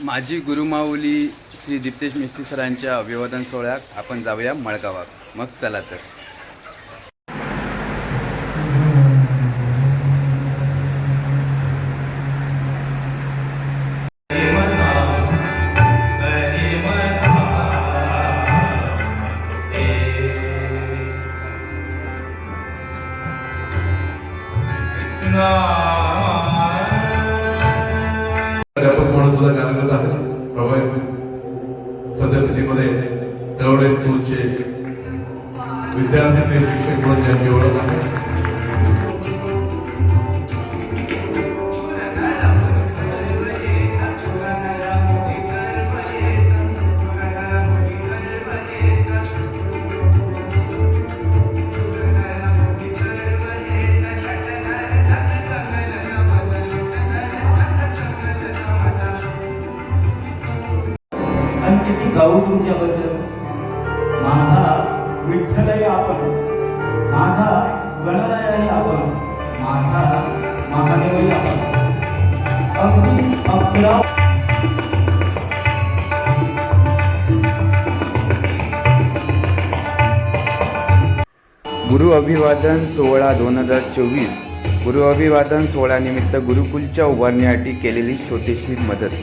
माझी गुरुमाऊली श्री दीप्तेश मिस्त्री सरांच्या अभिवादन सोहळ्यात आपण जाऊया मळगावात मग चला तर. अध्यापक सुद्धा कार्यरत आहे प्रभावी सद्यस्थितीमध्ये तळवडे स्कूलचे विद्यार्थी शिक्षक म्हणून त्यांची ओळख आहे. गाऊ तुमच्याबद्दल. माझा विठ्ठलही आपण माझा गणरायाही आपण माझा महादेवही आपण. अगदी अकरा गुरु अभिवादन सोहळा दोन हजार चोवीस. गुरु अभिवादन सोहळ्यानिमित्त गुरुकुलच्या उभारण्यासाठी केलेली छोटीशी मदत.